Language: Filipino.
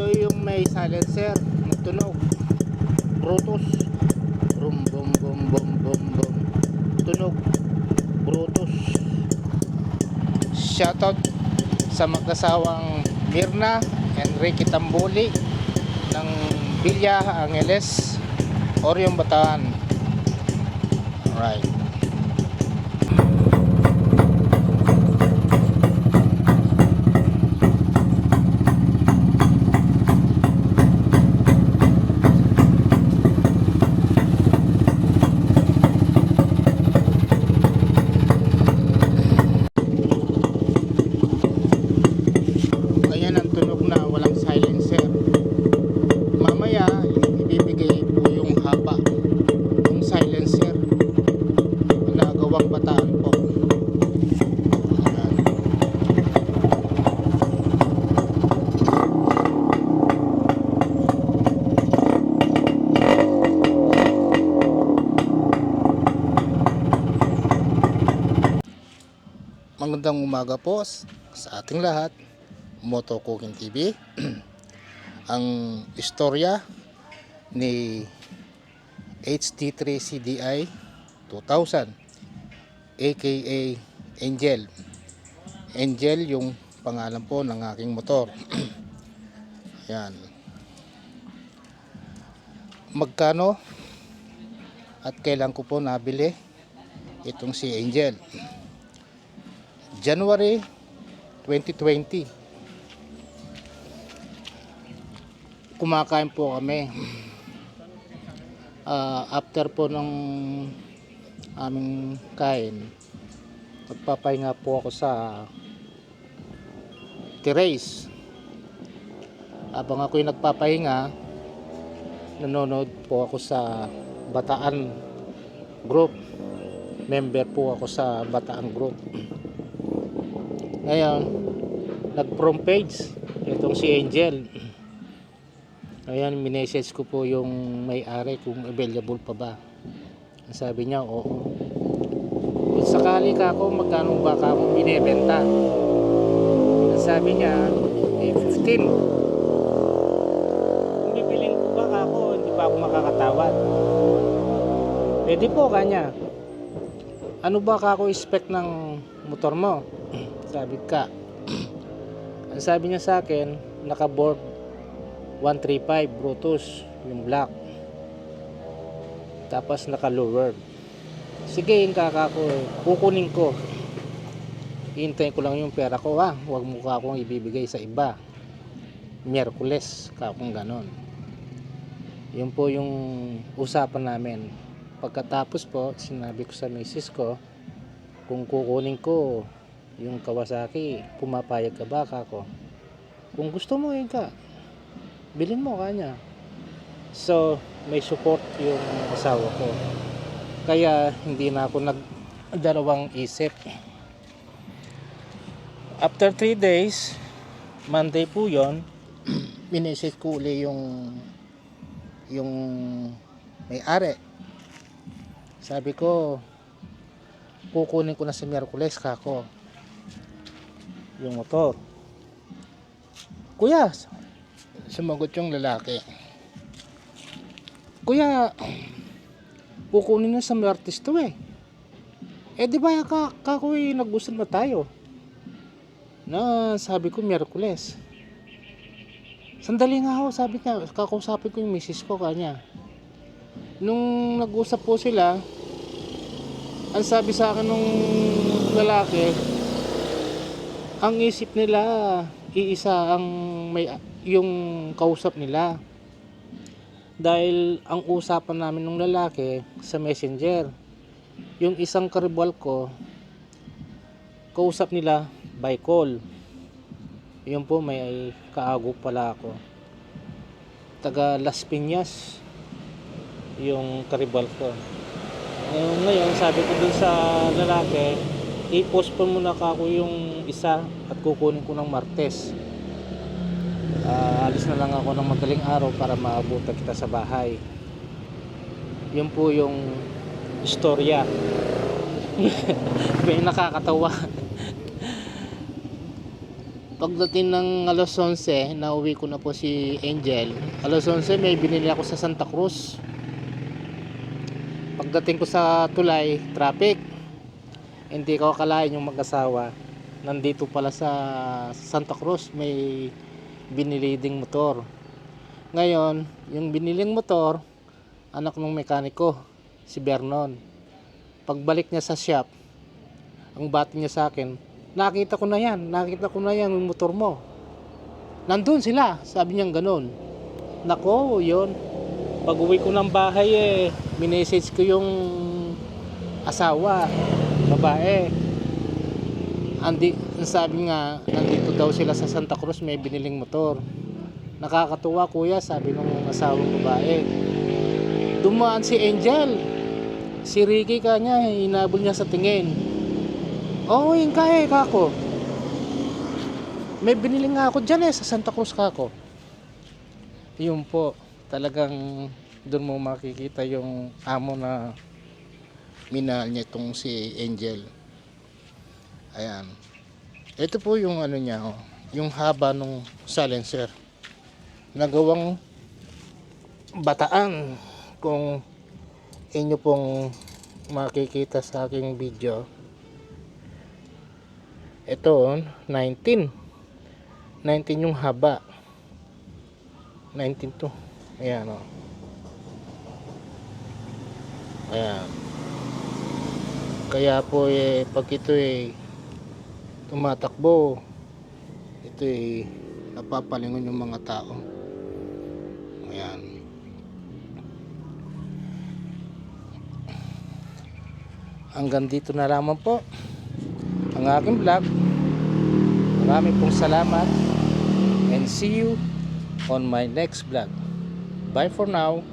ito yung may silencer nagtunog Brutus. Brum bum bum bum bum bum tunog. Brutus. Shoutout sa mag-asawang Mirna Ricky Tambuli ng Villa Angeles Orion Bataan. Alright ayan ang tunog na walang silencer mamaya ibibigay po yung haba yung silencer na gawang bataan po. Magandang umaga po sa ating lahat. Moto Cooking TV ang istorya ni HT3 CDI 2000 aka Angel. Angel yung pangalan po ng aking motor. Yan magkano? At kailan ko po nabili itong si Angel? January 2020 kumakain po kami. Ah, after po ng aming kain. Magpapahinga po ako sa terrace. Habang ako'y nagpapahinga nanonood po ako sa Bataan group. Member po ako sa Bataan group. Ngayon nag from page itong si Angel. Ayan minessage ko po yung may-ari kung available pa ba sabi niya oo. Kung sakali ka ako magkano ba ka ako binebenta? Ang sabi niya eh 15 kung bibilin ko ba ako hindi pa ako makakatawad pwede po kanya. Ano ba ka ako expect ng motor mo? Sabi ka. Ang sabi niya sa akin naka-board 135 Brutus yung black tapos naka-lowered sige yung kaka ko kukunin ko. Hintayin ko lang yung pera ko ha? Huwag mo ka akong ibibigay sa iba. Miyerkules ka akong ganon. Yun po yung usapan namin. Pagkatapos po sinabi ko sa misis ko kung kukunin ko yung Kawasaki pumapayag ka ba ako kung gusto mo yun ka. Bilhin mo kanya so may support yung asawa ko. Kaya hindi na ako nagdalawang isip. After 3 days Monday po yon minisit ko uli yung yung may-ari. Sabi ko kukunin ko na sa Miyerkules kako. Yung motor. Kuya sumagot yung lalaki kuya kukunin na sa Martes to eh. Eh di ba ka, kakoy nag-usap na tayo? Na sabi ko Miyerkules sandali nga ho sabi niya kakausapin ko yung misis ko kanya. Nung nag-usap po sila ang sabi sa akin nung lalaki ang isip nila iisa ang may yung kausap nila dahil ang usapan namin ng lalaki sa messenger. Yung isang karibal ko kausap nila by call. Yun po may kaago pala ako. Taga Las Piñas yung karibal ko. Ngayon, ngayon sabi ko dun sa lalaki i-postpone muna ka ako yung isa at kukunin ko ng Martes Ah, alis na lang ako ng madaling araw para maabutan kita sa bahay yun po yung istorya may nakakatawa pagdating ng alas 11, nauwi ko na po si Angel. Alas 11, may binili ako sa Santa Cruz. Pagdating ko sa tulay, traffic. Hindi ko akalain yung mag-asawa. Nandito pala sa Santa Cruz, may binili ding motor. Ngayon, yung biniling motor, anak ng mekaniko, si Vernon. Pagbalik niya sa shop, ang bati niya sa akin, nakita ko na yan, nakita ko na yan yung motor mo. Nandun sila, sabi niya ganun. Nako, yun. Pag uwi ko ng bahay eh, minessage ko yung asawa, babae. Andi, sabi nga, nandito daw sila sa Santa Cruz, may biniling motor. Nakakatuwa kuya, sabi ng asawang babae. Dumaan si Angel. Si Ricky kanya, inabol niya sa tingin. Oo, yung kaya eh, kako. May binili nga ako dyan eh, sa Santa Cruz kako. Yun po, talagang doon mo makikita yung amo na minahal niya itong si Angel. Ayan. Ito po yung ano niya, oh, yung haba ng silencer. Nagawang bataan kung inyo pong makikita sa aking video. Ito, oh, 19. 19 yung haba. 19 to. Ayan, oh. Ayan. Kaya po eh, pag ito eh, tumatakbo, ito eh, napapalingon yung mga tao. Ayan. Hanggang dito na lamang po ang aking vlog. Maraming pong salamat and see you on my next vlog. Bye for now.